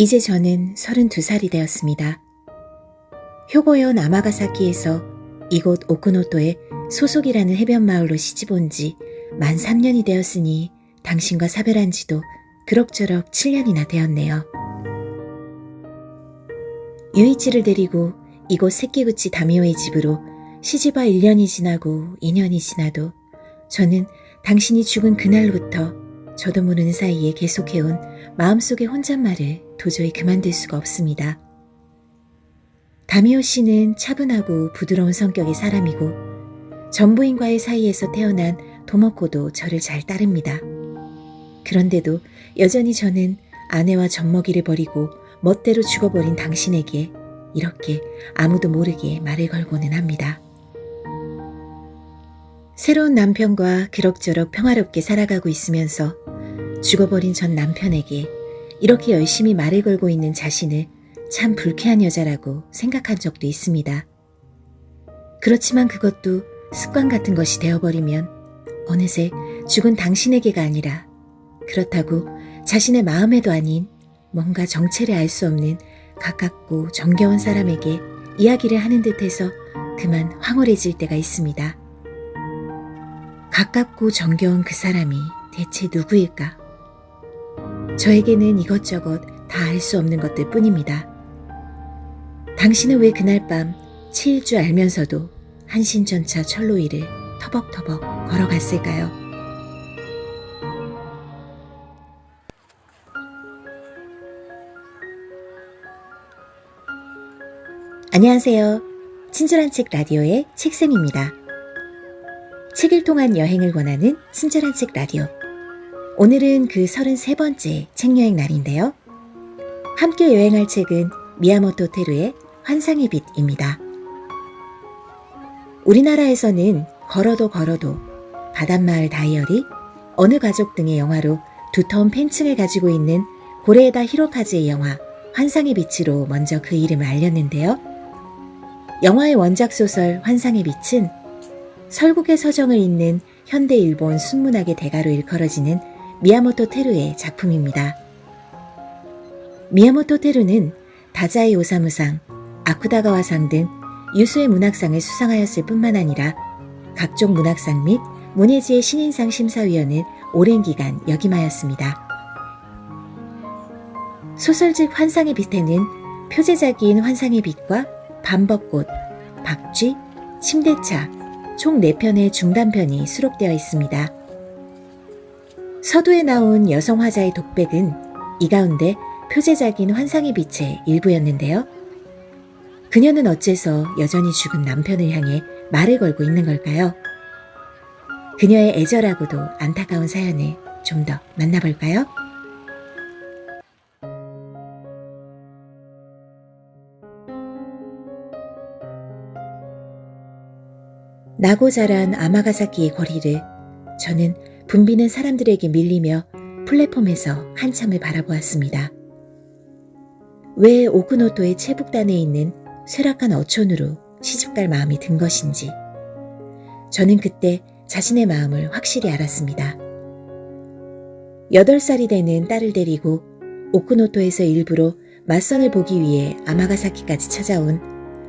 이제 저는 32살이 되었습니다. 효고현 아마가사키에서 이곳 오크노토의 소속이라는 해변 마을로 시집 온 지 만 3년이 되었으니 당신과 사별한 지도 그럭저럭 7년이나 되었네요. 유이치를 데리고 이곳 새끼구치 다미오의 집으로 시집와 1년이 지나고 2년이 지나도 저는 당신이 죽은 그날부터 저도 모르는 사이에 계속해온 마음속의 혼잣말을 도저히 그만둘 수가 없습니다. 다미오 씨는 차분하고 부드러운 성격의 사람이고 전부인과의 사이에서 태어난 도모코도 저를 잘 따릅니다. 그런데도 여전히 저는 아내와 젖먹이를 버리고 멋대로 죽어버린 당신에게 이렇게 아무도 모르게 말을 걸고는 합니다. 새로운 남편과 그럭저럭 평화롭게 살아가고 있으면서 죽어버린 전 남편에게 이렇게 열심히 말을 걸고 있는 자신을 참 불쾌한 여자라고 생각한 적도 있습니다. 그렇지만 그것도 습관 같은 것이 되어버리면 어느새 죽은 당신에게가 아니라 그렇다고 자신의 마음에도 아닌 뭔가 정체를 알 수 없는 가깝고 정겨운 사람에게 이야기를 하는 듯해서 그만 황홀해질 때가 있습니다. 가깝고 정겨운 그 사람이 대체 누구일까? 저에게는 이것저것 다 알 수 없는 것들 뿐입니다. 당신은 왜 그날 밤 치일 줄 알면서도 한신전차 철로 위를 터벅터벅 걸어갔을까요? 안녕하세요. 친절한 책 라디오의 책쌤입니다. 책을 통한 여행을 권하는 친절한 책 라디오. 오늘은 그 33번째 책 여행 날인데요. 함께 여행할 책은 미야모토 테루의 환상의 빛입니다. 우리나라에서는 걸어도 걸어도, 바닷마을 다이어리, 어느 가족 등의 영화로 두터운 팬층을 가지고 있는 고레에다 히로카즈의 영화 환상의 빛으로 먼저 그 이름을 알렸는데요. 영화의 원작 소설 환상의 빛은 설국의 서정을 잇는 현대 일본 순문학의 대가로 일컬어지는 미야모토 테루의 작품입니다. 미야모토 테루는 다자이 오사무상, 아쿠다가와상 등 유수의 문학상을 수상하였을 뿐만 아니라 각종 문학상 및 문예지의 신인상 심사위원을 오랜 기간 역임하였습니다. 소설집 환상의 빛에는 표제작인 환상의 빛과 밤벚꽃, 박쥐, 침대차 총 4편의 중단편이 수록되어 있습니다. 서두에 나온 여성 화자의 독백은 이 가운데 표제작인 환상의 빛의 일부였는데요. 그녀는 어째서 여전히 죽은 남편을 향해 말을 걸고 있는 걸까요? 그녀의 애절하고도 안타까운 사연을 좀 더 만나볼까요? 나고 자란 아마가사키의 거리를 저는 붐비는 사람들에게 밀리며 플랫폼에서 한참을 바라보았습니다. 왜 오크노토의 체북단에 있는 쇠락한 어촌으로 시집갈 마음이 든 것인지 저는 그때 자신의 마음을 확실히 알았습니다. 8살이 되는 딸을 데리고 오크노토에서 일부러 맞선을 보기 위해 아마가사키까지 찾아온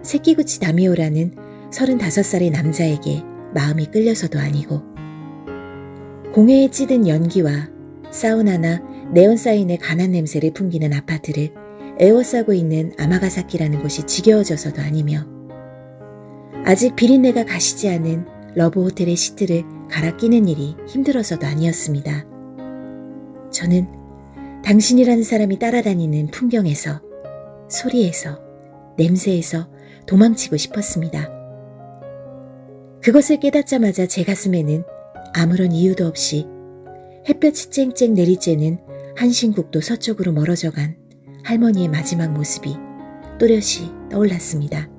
세키구치 다미오라는 35살의 남자에게 마음이 끌려서도 아니고 공해에 찌든 연기와 사우나나 네온사인의 간한 냄새를 풍기는 아파트를 에워싸고 있는 아마가사키라는 곳이 지겨워져서도 아니며 아직 비린내가 가시지 않은 러브 호텔의 시트를 갈아 끼는 일이 힘들어서도 아니었습니다. 저는 당신이라는 사람이 따라다니는 풍경에서, 소리에서, 냄새에서 도망치고 싶었습니다. 그것을 깨닫자마자 제 가슴에는 아무런 이유도 없이 햇볕이 쨍쨍 내리쬐는 한신국도 서쪽으로 멀어져 간 할머니의 마지막 모습이 또렷이 떠올랐습니다.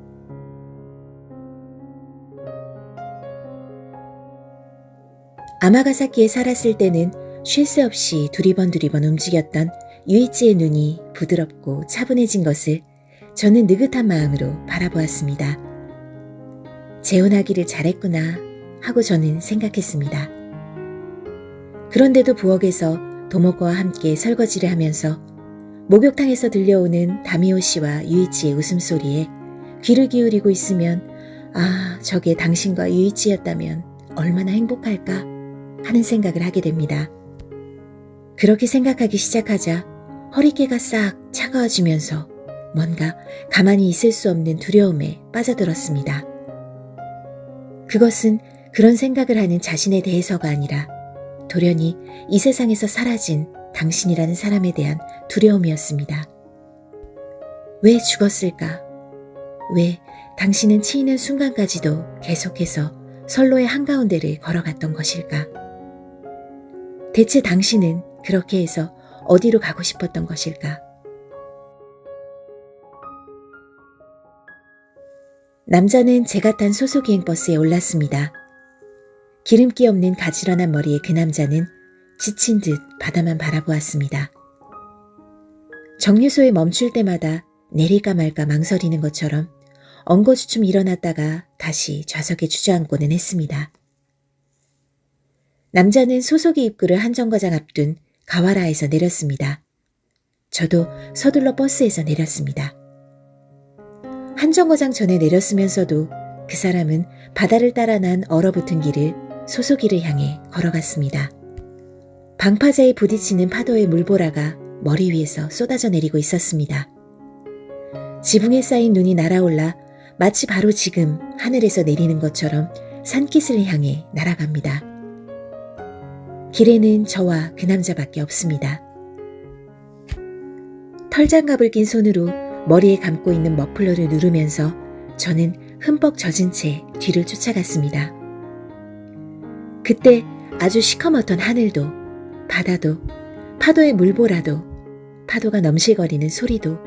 아마가사키에 살았을 때는 쉴 새 없이 두리번 두리번 움직였던 유이치의 눈이 부드럽고 차분해진 것을 저는 느긋한 마음으로 바라보았습니다. 재혼하기를 잘했구나 하고 저는 생각했습니다. 그런데도 부엌에서 도모코와 함께 설거지를 하면서 목욕탕에서 들려오는 다미오 씨와 유이치의 웃음소리에 귀를 기울이고 있으면 아, 저게 당신과 유이치였다면 얼마나 행복할까 하는 생각을 하게 됩니다. 그렇게 생각하기 시작하자 허리깨가 싹 차가워지면서 뭔가 가만히 있을 수 없는 두려움에 빠져들었습니다. 그것은 그런 생각을 하는 자신에 대해서가 아니라 돌연히 이 세상에서 사라진 당신이라는 사람에 대한 두려움이었습니다. 왜 죽었을까? 왜 당신은 치이는 순간까지도 계속해서 선로의 한가운데를 걸어갔던 것일까? 대체 당신은 그렇게 해서 어디로 가고 싶었던 것일까? 남자는 제가 탄 소속여행 버스에 올랐습니다. 기름기 없는 가지런한 머리의 그 남자는 지친 듯 바다만 바라보았습니다. 정류소에 멈출 때마다 내릴까 말까 망설이는 것처럼 엉거주춤 일어났다가 다시 좌석에 주저앉고는 했습니다. 남자는 소속의 입구를 한 정거장 앞둔 가와라에서 내렸습니다. 저도 서둘러 버스에서 내렸습니다. 한 정거장 전에 내렸으면서도 그 사람은 바다를 따라 난 얼어붙은 길을 소속이를 향해 걸어갔습니다. 방파제에 부딪히는 파도의 물보라가 머리 위에서 쏟아져 내리고 있었습니다. 지붕에 쌓인 눈이 날아올라 마치 바로 지금 하늘에서 내리는 것처럼 산기슭을 향해 날아갑니다. 길에는 저와 그 남자밖에 없습니다. 털장갑을 낀 손으로 머리에 감고 있는 머플러를 누르면서 저는 흠뻑 젖은 채 뒤를 쫓아갔습니다. 그때 아주 시커멓던 하늘도, 바다도, 파도의 물보라도, 파도가 넘실거리는 소리도,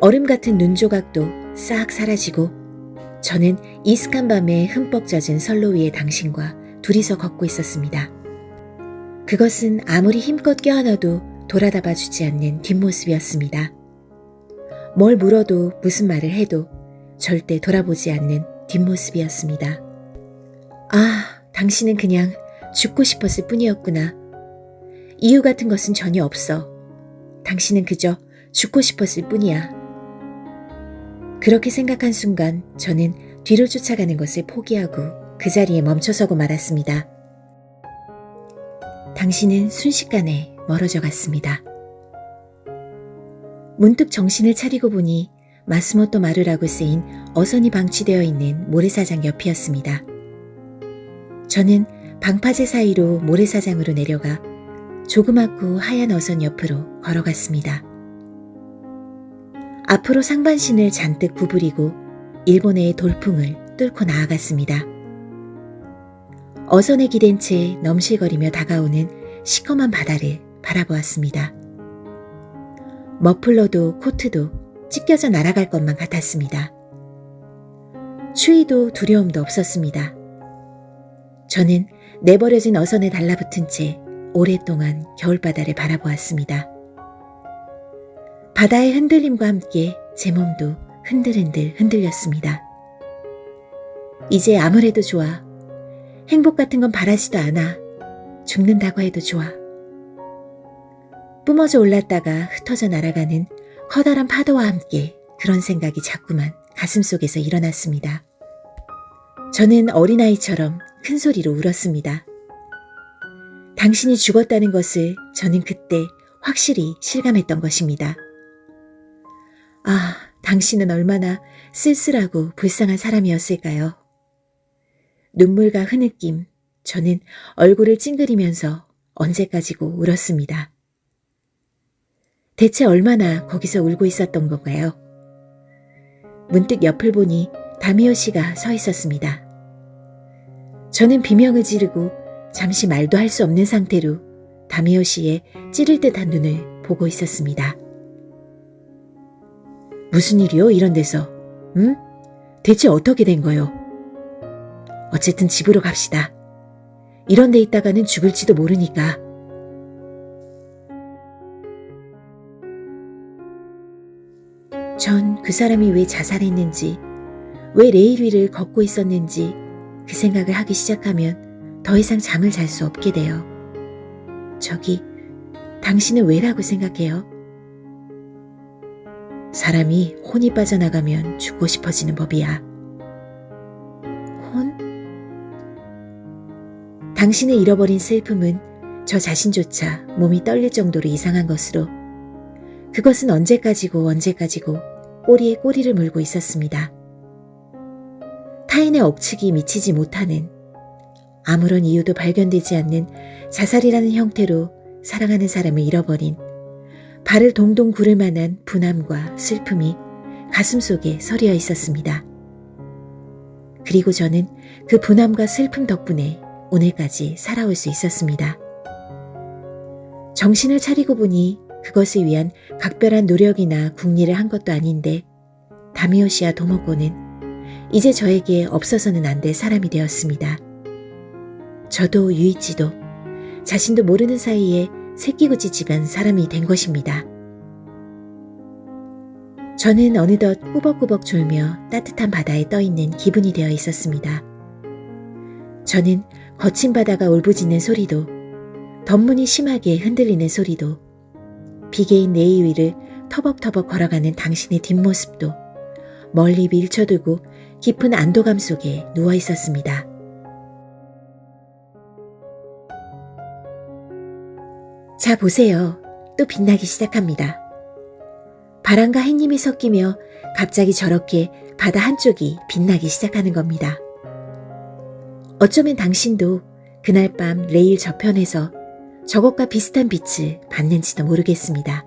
얼음 같은 눈 조각도 싹 사라지고 저는 이슥한 밤에 흠뻑 젖은 선로 위에 당신과 둘이서 걷고 있었습니다. 그것은 아무리 힘껏 껴안아도 돌아다봐 주지 않는 뒷모습이었습니다. 뭘 물어도 무슨 말을 해도 절대 돌아보지 않는 뒷모습이었습니다. 아, 당신은 그냥 죽고 싶었을 뿐이었구나. 이유 같은 것은 전혀 없어. 당신은 그저 죽고 싶었을 뿐이야. 그렇게 생각한 순간 저는 뒤를 쫓아가는 것을 포기하고 그 자리에 멈춰서고 말았습니다. 당신은 순식간에 멀어져 갔습니다. 문득 정신을 차리고 보니 마스모토 마루라고 쓰인 어선이 방치되어 있는 모래사장 옆이었습니다. 저는 방파제 사이로 모래사장으로 내려가 조그맣고 하얀 어선 옆으로 걸어갔습니다. 앞으로 상반신을 잔뜩 구부리고 일본의 돌풍을 뚫고 나아갔습니다. 어선에 기댄 채 넘실거리며 다가오는 시커먼 바다를 바라보았습니다. 머플러도 코트도 찢겨져 날아갈 것만 같았습니다. 추위도 두려움도 없었습니다. 저는 내버려진 어선에 달라붙은 채 오랫동안 겨울바다를 바라보았습니다. 바다의 흔들림과 함께 제 몸도 흔들흔들 흔들렸습니다. 이제 아무래도 좋아. 행복 같은 건 바라지도 않아. 죽는다고 해도 좋아. 뿜어져 올랐다가 흩어져 날아가는 커다란 파도와 함께 그런 생각이 자꾸만 가슴속에서 일어났습니다. 저는 어린아이처럼 큰 소리로 울었습니다. 당신이 죽었다는 것을 저는 그때 확실히 실감했던 것입니다. 아, 당신은 얼마나 쓸쓸하고 불쌍한 사람이었을까요? 눈물과 흐느낌, 저는 얼굴을 찡그리면서 언제까지고 울었습니다. 대체 얼마나 거기서 울고 있었던 건가요? 문득 옆을 보니 다미오 씨가 서 있었습니다. 저는 비명을 지르고 잠시 말도 할 수 없는 상태로 다미오 씨의 찌를 듯한 눈을 보고 있었습니다. 무슨 일이요? 이런 데서. 응? 대체 어떻게 된 거요? 어쨌든 집으로 갑시다. 이런 데 있다가는 죽을지도 모르니까. 전 그 사람이 왜 자살했는지, 왜 레일 위를 걷고 있었는지 그 생각을 하기 시작하면 더 이상 잠을 잘 수 없게 돼요. 저기, 당신은 왜라고 생각해요? 사람이 혼이 빠져나가면 죽고 싶어지는 법이야. 혼? 당신의 잃어버린 슬픔은 저 자신조차 몸이 떨릴 정도로 이상한 것으로 그것은 언제까지고 언제까지고 꼬리에 꼬리를 물고 있었습니다. 타인의 억측이 미치지 못하는 아무런 이유도 발견되지 않는 자살이라는 형태로 사랑하는 사람을 잃어버린 발을 동동 구를 만한 분함과 슬픔이 가슴 속에 서리어 있었습니다. 그리고 저는 그 분함과 슬픔 덕분에 오늘까지 살아올 수 있었습니다. 정신을 차리고 보니 그것을 위한 각별한 노력이나 궁리를 한 것도 아닌데 다미오시와 도모고는 이제 저에게 없어서는 안 될 사람이 되었습니다. 저도 유이치도 자신도 모르는 사이에 새끼구지 집안 사람이 된 것입니다. 저는 어느덧 꾸벅꾸벅 졸며 따뜻한 바다에 떠 있는 기분이 되어 있었습니다. 저는 거친 바다가 울부짖는 소리도 덧문이 심하게 흔들리는 소리도 비계인 내이 위를 터벅터벅 걸어가는 당신의 뒷모습도 멀리 밀쳐두고 깊은 안도감 속에 누워 있었습니다. 자, 보세요. 또 빛나기 시작합니다. 바람과 햇님이 섞이며 갑자기 저렇게 바다 한쪽이 빛나기 시작하는 겁니다. 어쩌면 당신도 그날 밤 레일 저편에서 저것과 비슷한 빛을 받는지도 모르겠습니다.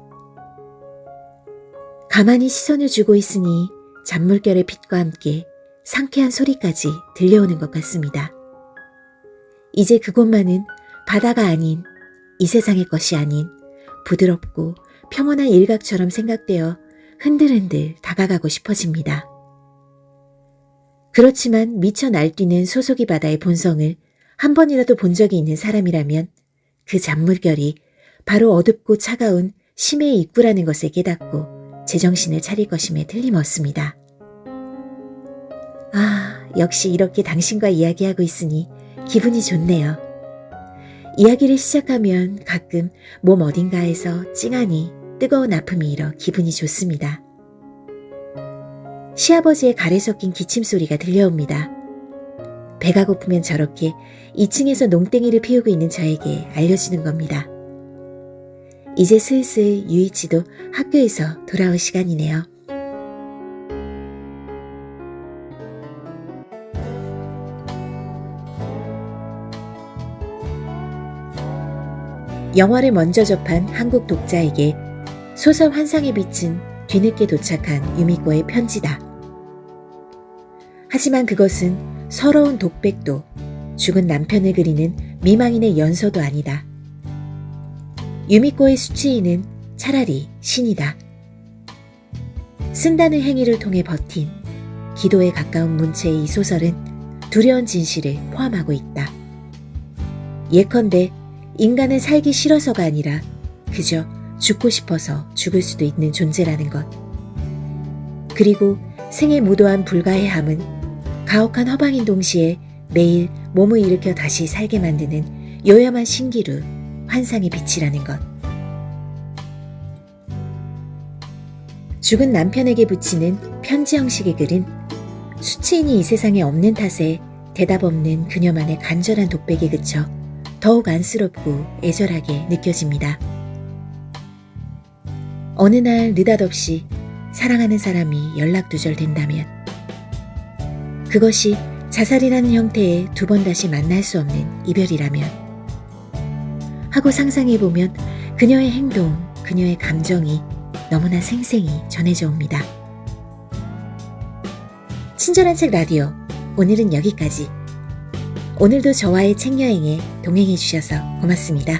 가만히 시선을 주고 있으니 잔물결의 빛과 함께 상쾌한 소리까지 들려오는 것 같습니다. 이제 그곳만은 바다가 아닌 이 세상의 것이 아닌 부드럽고 평온한 일각처럼 생각되어 흔들흔들 다가가고 싶어집니다. 그렇지만 미쳐 날뛰는 소속이 바다의 본성을 한 번이라도 본 적이 있는 사람이라면 그 잔물결이 바로 어둡고 차가운 심해의 입구라는 것을 깨닫고 제정신을 차릴 것임에 틀림없습니다. 아, 역시 이렇게 당신과 이야기하고 있으니 기분이 좋네요. 이야기를 시작하면 가끔 몸 어딘가에서 찡하니 뜨거운 아픔이 일어 기분이 좋습니다. 시아버지의 가래 섞인 기침 소리가 들려옵니다. 배가 고프면 저렇게 2층에서 농땡이를 피우고 있는 저에게 알려주는 겁니다. 이제 슬슬 유이치도 학교에서 돌아올 시간이네요. 영화를 먼저 접한 한국 독자에게 소설 환상에 비친 뒤늦게 도착한 유미코의 편지다. 하지만 그것은 서러운 독백도 죽은 남편을 그리는 미망인의 연서도 아니다. 유미코의 수치인은 차라리 신이다. 쓴다는 행위를 통해 버틴 기도에 가까운 문체의 이 소설은 두려운 진실을 포함하고 있다. 예컨대 인간은 살기 싫어서가 아니라 그저 죽고 싶어서 죽을 수도 있는 존재라는 것. 그리고 생에 무도한 불가해함은 가혹한 허방인 동시에 매일 몸을 일으켜 다시 살게 만드는 요염한 신기루, 환상의 빛이라는 것. 죽은 남편에게 붙이는 편지 형식의 글은 수치인이 이 세상에 없는 탓에 대답 없는 그녀만의 간절한 독백에 그쳐 더욱 안쓰럽고 애절하게 느껴집니다. 어느 날 느닷없이 사랑하는 사람이 연락두절된다면 그것이 자살이라는 형태의 두 번 다시 만날 수 없는 이별이라면 하고 상상해보면 그녀의 행동, 그녀의 감정이 너무나 생생히 전해져 옵니다. 친절한 책 라디오 오늘은 여기까지. 오늘도 저와의 책 여행에 동행해 주셔서 고맙습니다.